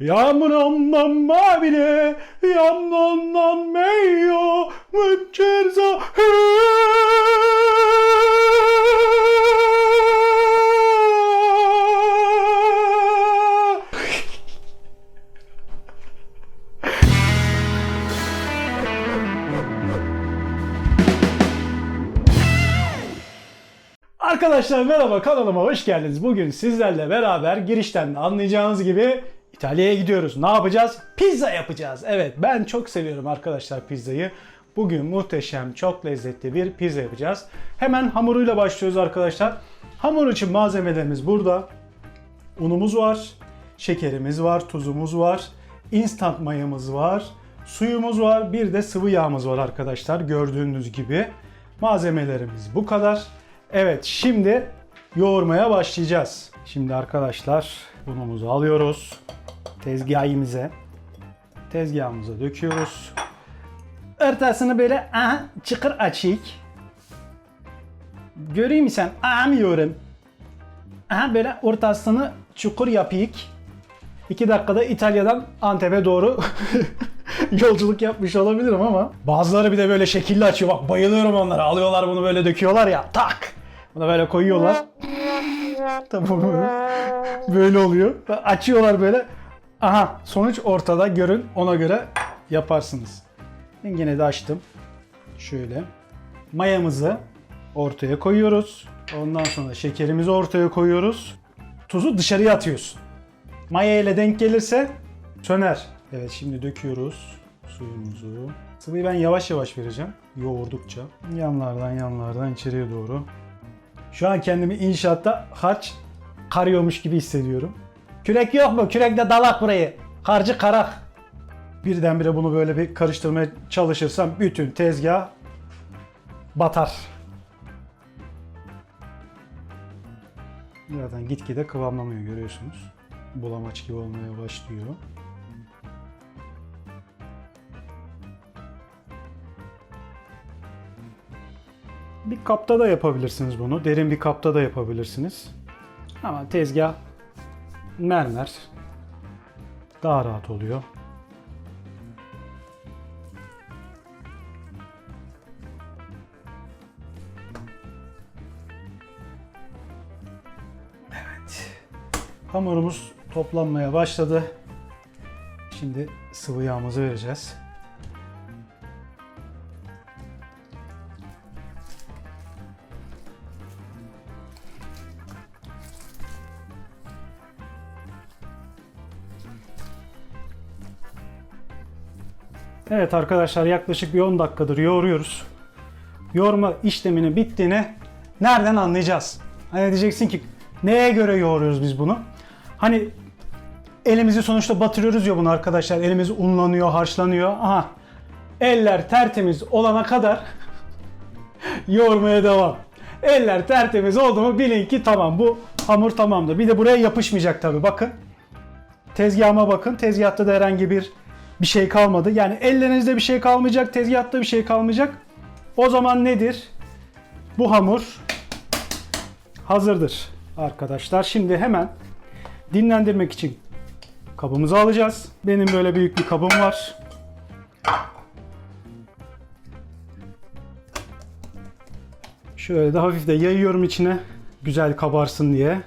Yağmurumdan yanından meyo Mıçırza Arkadaşlar merhaba kanalıma hoş geldiniz. Bugün sizlerle beraber girişten de anlayacağınız gibi İtalya'ya gidiyoruz. Ne yapacağız? Pizza yapacağız. Evet ben çok seviyorum arkadaşlar pizzayı. Bugün muhteşem, çok lezzetli bir pizza yapacağız. Hemen hamuruyla başlıyoruz arkadaşlar. Hamur için malzemelerimiz burada. Unumuz var, şekerimiz var, tuzumuz var, instant mayamız var, suyumuz var, bir de sıvı yağımız var arkadaşlar gördüğünüz gibi. Malzemelerimiz bu kadar. Evet şimdi yoğurmaya başlayacağız. Şimdi arkadaşlar unumuzu alıyoruz tezgahımıza. Tezgahımıza döküyoruz. Ortasını böyle aha, çıkır açık. Göreyim sen? Anlıyorum. Aha böyle ortasını çukur yapıyık. 2 dakikada İtalya'dan Antep'e doğru yolculuk yapmış olabilirim ama. Bazıları bir de böyle şekilli açıyor. Bak bayılıyorum onlara. Alıyorlar bunu böyle döküyorlar ya. Tak. Bunu böyle koyuyorlar. tamam. Böyle oluyor. Açıyorlar böyle. Aha sonuç ortada. Görün. Ona göre yaparsınız. Ben yine de açtım. Şöyle. Mayamızı ortaya koyuyoruz. Ondan sonra şekerimizi ortaya koyuyoruz. Tuzu dışarıya atıyorsun. Maya ile denk gelirse söner. Evet şimdi döküyoruz suyumuzu. Sıvıyı ben yavaş yavaş vereceğim yoğurdukça. Yanlardan yanlardan içeriye doğru. Şu an kendimi inşaatta harç karıyormuş gibi hissediyorum. Kürek yok mu? Kürekle dalak burayı. Harcı karak. Birdenbire bunu böyle bir karıştırmaya çalışırsam bütün tezgah batar. Zaten gitgide kıvamlamıyor görüyorsunuz. Bulamaç gibi olmaya başlıyor. Bir kapta da yapabilirsiniz bunu. Derin bir kapta da yapabilirsiniz. Ama tezgah mermer daha rahat oluyor. Hamurumuz toplanmaya başladı. Şimdi sıvı yağımızı vereceğiz. Evet arkadaşlar yaklaşık bir 10 dakikadır yoğuruyoruz. Yoğurma işleminin bittiğini nereden anlayacağız? Hani diyeceksin ki neye göre yoğuruyoruz biz bunu? Hani elimizi sonuçta batırıyoruz ya bunu arkadaşlar. Elimiz unlanıyor, harçlanıyor. Aha. Eller tertemiz olana kadar yoğurmaya devam. Eller tertemiz oldu mu bilin ki tamam bu hamur tamamdır. Bir de buraya yapışmayacak tabi bakın. Tezgahıma bakın. Tezgahta da herhangi bir bir şey kalmadı. Yani ellerinizde bir şey kalmayacak, tezgahta bir şey kalmayacak. O zaman nedir? Bu hamur hazırdır arkadaşlar. Şimdi hemen dinlendirmek için kabımızı alacağız. Benim böyle büyük bir kabım var. Şöyle de hafif de yayıyorum içine güzel kabarsın diye.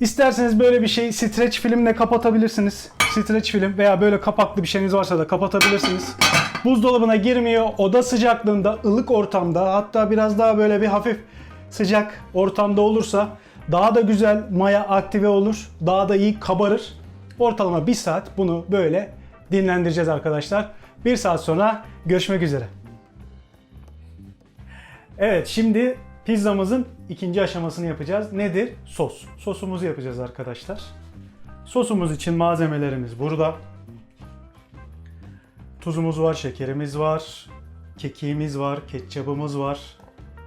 İsterseniz böyle bir şey streç filmle kapatabilirsiniz. Streç film veya böyle kapaklı bir şeyiniz varsa da kapatabilirsiniz. Buzdolabına girmiyor. Oda sıcaklığında, ılık ortamda hatta biraz daha böyle bir hafif sıcak ortamda olursa daha da güzel maya aktive olur. Daha da iyi kabarır. Ortalama bir saat bunu böyle dinlendireceğiz arkadaşlar. Bir saat sonra görüşmek üzere. Evet şimdi pizzamızın ikinci aşamasını yapacağız. Nedir? Sos. Sosumuzu yapacağız arkadaşlar. Sosumuz için malzemelerimiz burada. Tuzumuz var, şekerimiz var, kekiğimiz var, ketçabımız var,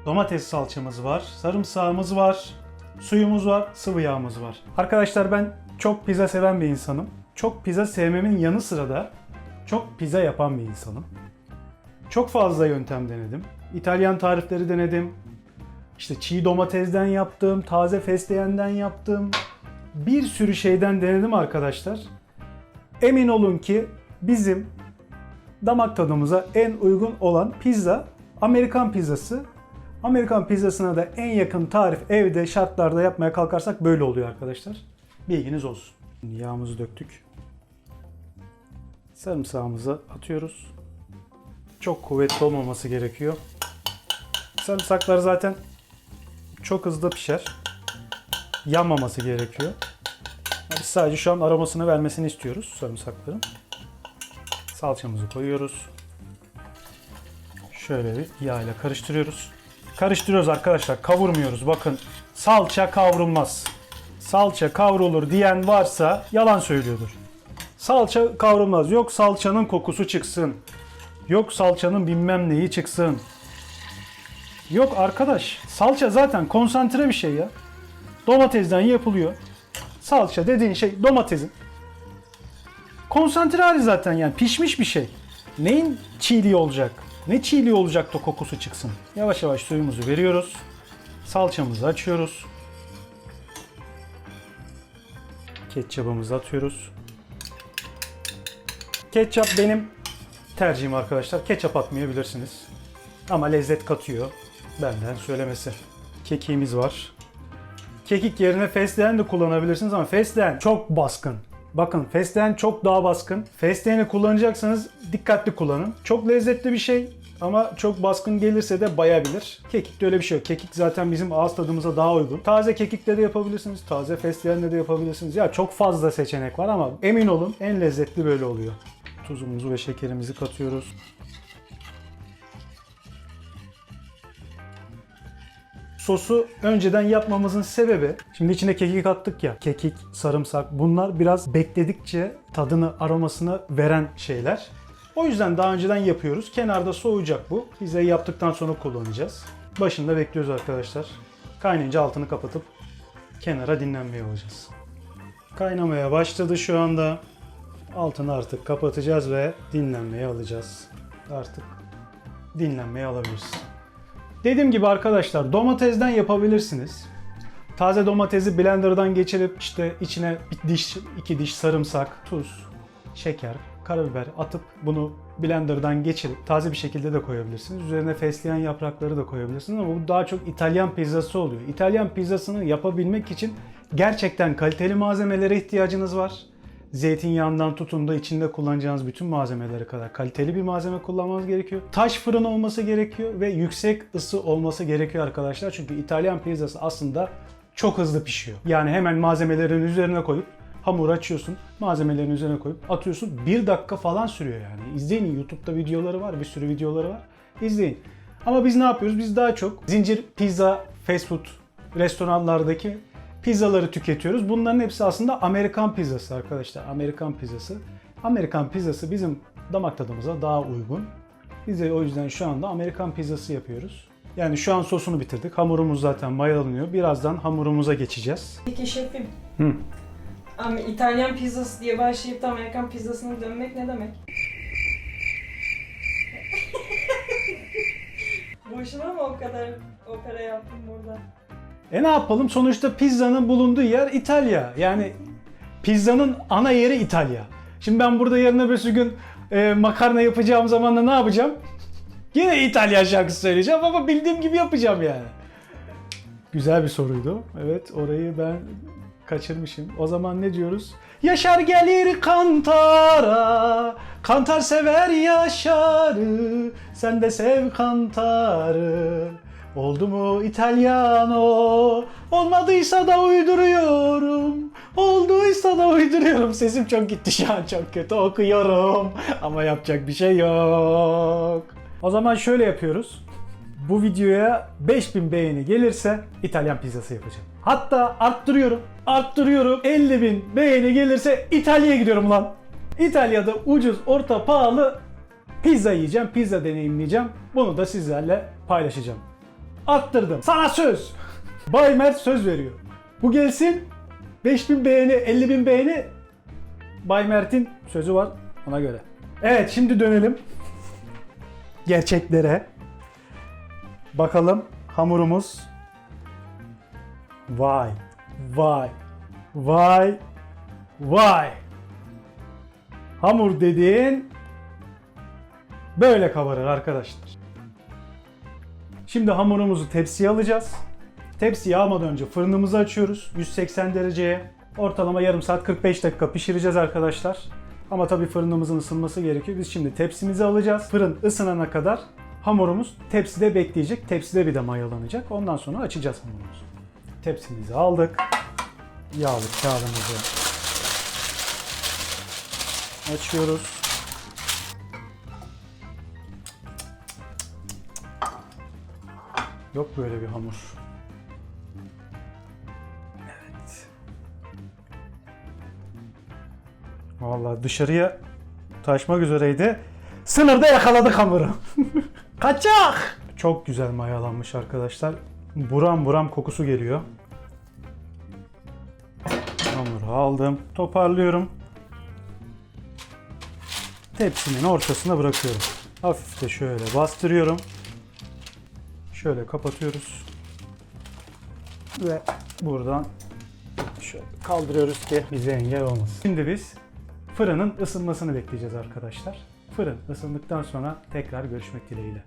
domates salçamız var, sarımsağımız var, suyumuz var, sıvı yağımız var. Arkadaşlar ben çok pizza seven bir insanım. Çok pizza sevmemin yanı sıra da çok pizza yapan bir insanım. Çok fazla yöntem denedim. İtalyan tarifleri denedim. İşte çiğ domatesden yaptım, taze fesleğenden yaptım. bir sürü şeyden denedim arkadaşlar. Emin olun ki bizim damak tadımıza en uygun olan pizza Amerikan pizzası. Amerikan pizzasına da en yakın tarif evde şartlarda yapmaya kalkarsak böyle oluyor arkadaşlar. Bilginiz olsun. Yağımızı döktük. Sarımsağımızı atıyoruz. Çok kuvvetli olmaması gerekiyor. Sarımsaklar zaten çok hızlı pişer. Yanmaması gerekiyor. Biz sadece şu an aromasını vermesini istiyoruz sarımsakların. Salçamızı koyuyoruz. Şöyle bir yağ ile karıştırıyoruz. Karıştırıyoruz arkadaşlar. Kavurmuyoruz. Bakın salça kavrulmaz. Salça kavrulur diyen varsa yalan söylüyordur. Salça kavrulmaz. Yok salçanın kokusu çıksın. Yok salçanın bilmem neyi çıksın. Yok arkadaş. Salça zaten konsantre bir şey ya. Domatesden yapılıyor. Salça dediğin şey domatesin. Konsantre hali zaten yani pişmiş bir şey. Neyin çiğliği olacak? Ne çiğliği olacak da kokusu çıksın? Yavaş yavaş suyumuzu veriyoruz. Salçamızı açıyoruz. Ketçabımızı atıyoruz. Ketçap benim tercihim arkadaşlar. Ketçap atmayabilirsiniz. Ama lezzet katıyor. Benden söylemesi. Kekiğimiz var. Kekik yerine fesleğen de kullanabilirsiniz ama fesleğen çok baskın. Bakın fesleğen çok daha baskın. Fesleğeni kullanacaksanız dikkatli kullanın. Çok lezzetli bir şey ama çok baskın gelirse de bayabilir. Kekikte öyle bir şey yok. Kekik zaten bizim ağız tadımıza daha uygun. Taze kekikle de yapabilirsiniz. Taze fesleğenle de yapabilirsiniz. Ya çok fazla seçenek var ama emin olun en lezzetli böyle oluyor. Tuzumuzu ve şekerimizi katıyoruz. Sosu önceden yapmamızın sebebi, şimdi içine kekik attık ya, kekik, sarımsak bunlar biraz bekledikçe tadını, aromasını veren şeyler. O yüzden daha önceden yapıyoruz. Kenarda soğuyacak bu. Pizzayı yaptıktan sonra kullanacağız. Başında bekliyoruz arkadaşlar. Kaynayınca altını kapatıp kenara dinlenmeye alacağız. Kaynamaya başladı şu anda. Altını artık kapatacağız ve dinlenmeye alacağız. Artık dinlenmeye alabiliriz. Dediğim gibi arkadaşlar domatesden yapabilirsiniz. Taze domatesi blenderdan geçirip işte içine bir diş, iki diş sarımsak, tuz, şeker, karabiber atıp bunu blenderdan geçirip taze bir şekilde de koyabilirsiniz. Üzerine fesleğen yaprakları da koyabilirsiniz ama bu daha çok İtalyan pizzası oluyor. İtalyan pizzasını yapabilmek için gerçekten kaliteli malzemelere ihtiyacınız var. Zeytinyağından tutun da içinde kullanacağınız bütün malzemelere kadar kaliteli bir malzeme kullanmanız gerekiyor. Taş fırın olması gerekiyor ve yüksek ısı olması gerekiyor arkadaşlar. Çünkü İtalyan pizzası aslında çok hızlı pişiyor. Yani hemen malzemelerin üzerine koyup hamur açıyorsun, malzemelerin üzerine koyup atıyorsun. Bir dakika falan sürüyor yani. İzleyin YouTube'da videoları var, bir sürü videoları var. İzleyin. Ama biz ne yapıyoruz? Biz daha çok zincir pizza, fast food restoranlardaki pizzaları tüketiyoruz. Bunların hepsi aslında Amerikan pizzası arkadaşlar. Amerikan pizzası. Amerikan pizzası bizim damak tadımıza daha uygun. Biz de o yüzden şu anda Amerikan pizzası yapıyoruz. Yani şu an sosunu bitirdik. Hamurumuz zaten mayalanıyor. Birazdan hamurumuza geçeceğiz. Peki şefim, Hı. ama İtalyan pizzası diye başlayıp da Amerikan pizzasına dönmek ne demek? Boşuna mı o kadar opera yaptım burada? E ne yapalım? Sonuçta pizzanın bulunduğu yer İtalya. Yani pizzanın ana yeri İtalya. Şimdi ben burada yarın öbür gün e, makarna yapacağım zaman da ne yapacağım? Yine İtalyan şarkısı söyleyeceğim ama bildiğim gibi yapacağım yani. Güzel bir soruydu. Evet orayı ben kaçırmışım. O zaman ne diyoruz? Yaşar gelir kantara, kantar sever yaşarı, sen de sev kantarı. Oldu mu İtalyano? Olmadıysa da uyduruyorum. Olduysa da uyduruyorum. Sesim çok gitti şu an çok kötü okuyorum. Ama yapacak bir şey yok. O zaman şöyle yapıyoruz. Bu videoya 5000 beğeni gelirse İtalyan pizzası yapacağım. Hatta arttırıyorum. Arttırıyorum. 50 bin beğeni gelirse İtalya'ya gidiyorum lan. İtalya'da ucuz, orta, pahalı pizza yiyeceğim. Pizza deneyimleyeceğim. Bunu da sizlerle paylaşacağım. Arttırdım. Sana söz. Bay Mert söz veriyor. Bu gelsin. 5000 beğeni, 50 bin beğeni. Bay Mert'in sözü var ona göre. Evet şimdi dönelim gerçeklere. Bakalım hamurumuz. Vay, vay, Vay. Vay. Hamur dediğin böyle kabarır arkadaşlar. Şimdi hamurumuzu tepsiye alacağız. Tepsiye almadan önce fırınımızı açıyoruz. 180 dereceye ortalama yarım saat 45 dakika pişireceğiz arkadaşlar. Ama tabii fırınımızın ısınması gerekiyor. Biz şimdi tepsimizi alacağız. Fırın ısınana kadar hamurumuz tepside bekleyecek. Tepside bir de mayalanacak. Ondan sonra açacağız hamurumuzu. Tepsimizi aldık. Yağlı kağıdımızı açıyoruz. Yok böyle bir hamur. Evet. Vallahi dışarıya taşmak üzereydi. Sınırda yakaladık hamuru. Kaçak! Çok güzel mayalanmış arkadaşlar. Buram buram kokusu geliyor. Hamuru aldım. Toparlıyorum. Tepsinin ortasına bırakıyorum. Hafif de şöyle bastırıyorum. Şöyle kapatıyoruz. Ve buradan şöyle kaldırıyoruz ki bize engel olmasın. Şimdi biz fırının ısınmasını bekleyeceğiz arkadaşlar. Fırın ısındıktan sonra tekrar görüşmek dileğiyle.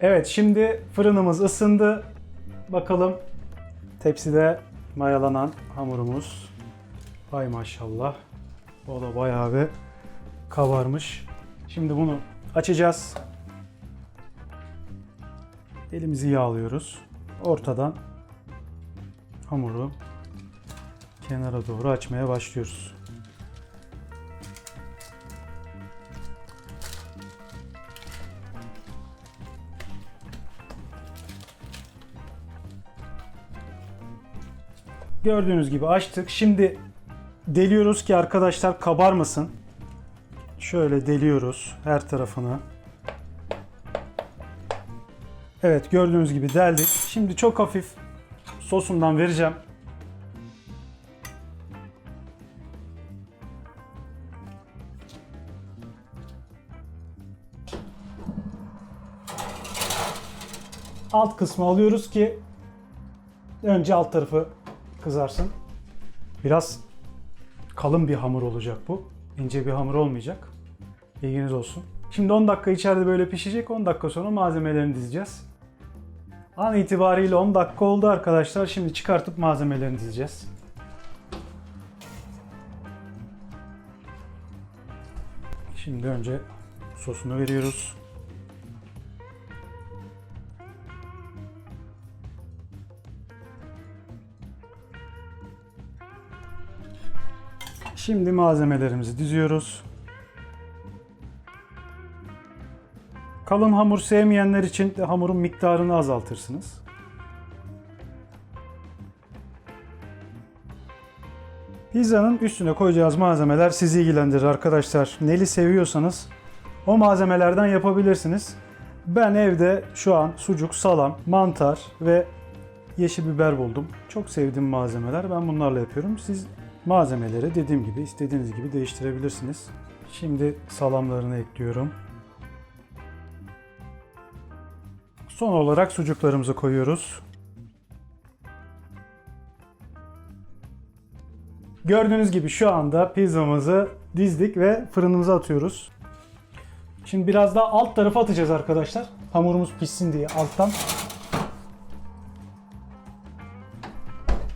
Evet şimdi fırınımız ısındı. Bakalım tepside mayalanan hamurumuz. Ay maşallah. O da bayağı bir kabarmış. Şimdi bunu açacağız. Elimizi yağlıyoruz. Ortadan hamuru kenara doğru açmaya başlıyoruz. Gördüğünüz gibi açtık. Şimdi deliyoruz ki arkadaşlar kabarmasın. Şöyle deliyoruz her tarafını. Evet gördüğünüz gibi deldik. Şimdi çok hafif sosundan vereceğim. Alt kısmı alıyoruz ki önce alt tarafı kızarsın. Biraz kalın bir hamur olacak bu. İnce bir hamur olmayacak. Bilginiz olsun. Şimdi 10 dakika içeride böyle pişecek. 10 dakika sonra malzemelerini dizeceğiz. An itibariyle 10 dakika oldu arkadaşlar. Şimdi çıkartıp malzemelerini dizeceğiz. Şimdi önce sosunu veriyoruz. Şimdi malzemelerimizi diziyoruz. Kalın hamur sevmeyenler için de hamurun miktarını azaltırsınız. Pizzanın üstüne koyacağız malzemeler sizi ilgilendirir arkadaşlar. Neli seviyorsanız o malzemelerden yapabilirsiniz. Ben evde şu an sucuk, salam, mantar ve yeşil biber buldum. Çok sevdiğim malzemeler. Ben bunlarla yapıyorum. Siz malzemeleri dediğim gibi istediğiniz gibi değiştirebilirsiniz. Şimdi salamlarını ekliyorum. Son olarak sucuklarımızı koyuyoruz. Gördüğünüz gibi şu anda pizzamızı dizdik ve fırınımıza atıyoruz. Şimdi biraz daha alt tarafa atacağız arkadaşlar. Hamurumuz pişsin diye alttan.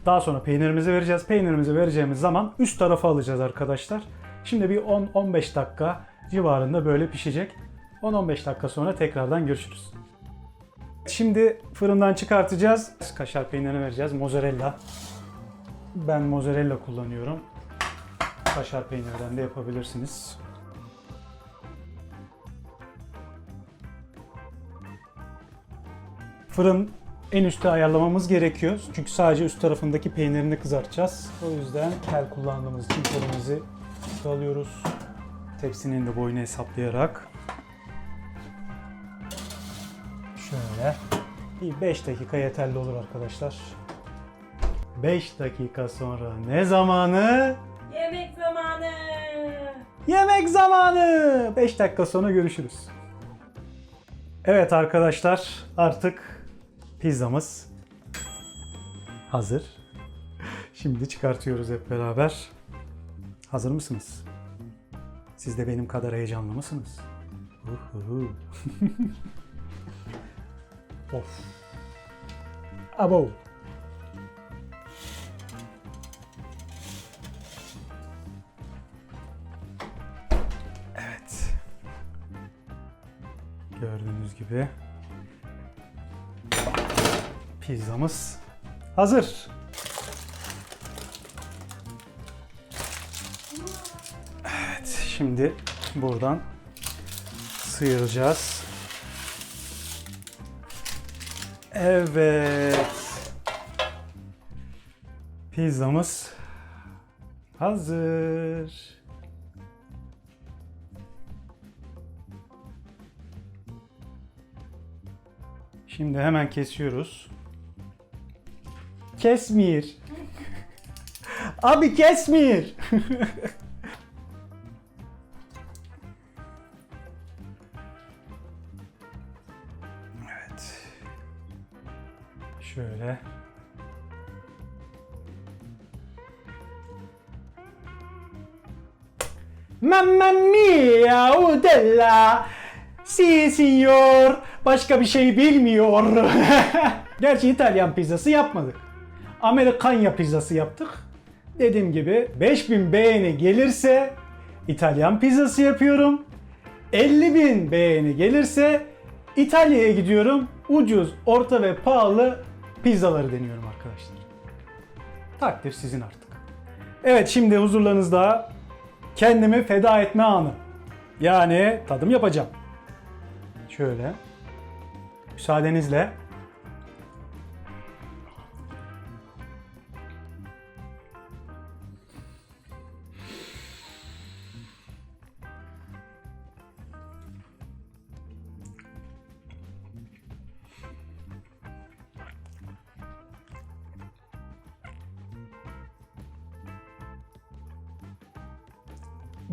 Daha sonra peynirimizi vereceğiz. Peynirimizi vereceğimiz zaman üst tarafa alacağız arkadaşlar. Şimdi bir 10-15 dakika civarında böyle pişecek. 10-15 dakika sonra tekrardan görüşürüz. Şimdi fırından çıkartacağız. Kaşar peynirini vereceğiz. Mozzarella. Ben mozzarella kullanıyorum. Kaşar peynirden de yapabilirsiniz. Fırın en üstte ayarlamamız gerekiyor. Çünkü sadece üst tarafındaki peynirini kızartacağız. O yüzden tel kullandığımız için telimizi üste alıyoruz. Tepsinin de boyunu hesaplayarak. Şöyle. Bir 5 dakika yeterli olur arkadaşlar. 5 dakika sonra ne zamanı? Yemek zamanı. Yemek zamanı. 5 dakika sonra görüşürüz. Evet arkadaşlar artık pizzamız hazır. Şimdi çıkartıyoruz hep beraber. Hazır mısınız? Siz de benim kadar heyecanlı mısınız? Of. Abo. Evet. Gördüğünüz gibi pizzamız hazır. Evet, şimdi buradan sıyıracağız. Evet. Pizzamız hazır. Şimdi hemen kesiyoruz. Kesmiyor. Abi kesmiyor. Şöyle. Mamma mia, udella. Si signor. Başka bir şey bilmiyor. Gerçi İtalyan pizzası yapmadık. Amerikanya pizzası yaptık. Dediğim gibi 5000 beğeni gelirse İtalyan pizzası yapıyorum. 50.000 beğeni gelirse İtalya'ya gidiyorum. Ucuz, orta ve pahalı pizzaları deniyorum arkadaşlar. Takdir sizin artık. Evet şimdi huzurlarınızda kendimi feda etme anı. Yani tadım yapacağım. Şöyle. Müsaadenizle.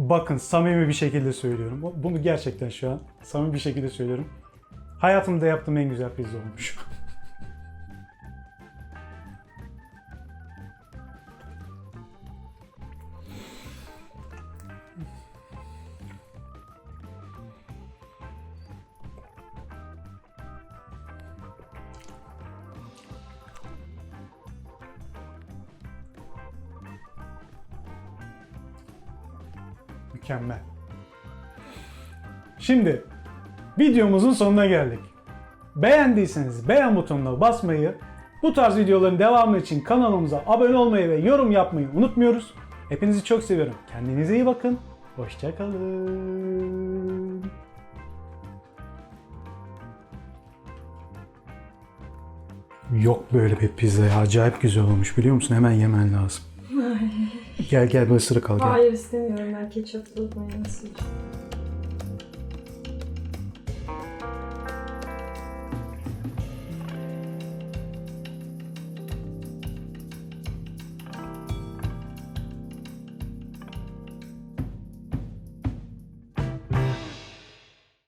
Bakın samimi bir şekilde söylüyorum. Bu- Bunu gerçekten şu an samimi bir şekilde söylüyorum. Hayatımda yaptığım en güzel pizza olmuş. Mükemmel. Şimdi videomuzun sonuna geldik. Beğendiyseniz beğen butonuna basmayı, bu tarz videoların devamı için kanalımıza abone olmayı ve yorum yapmayı unutmuyoruz. Hepinizi çok seviyorum. Kendinize iyi bakın. Hoşçakalın. Yok böyle bir pizza ya. Acayip güzel olmuş biliyor musun? Hemen yemen lazım. Gel gel bir ısırık al gel. Hayır istemiyorum ben ketçaplı mayonez yiyeceğim.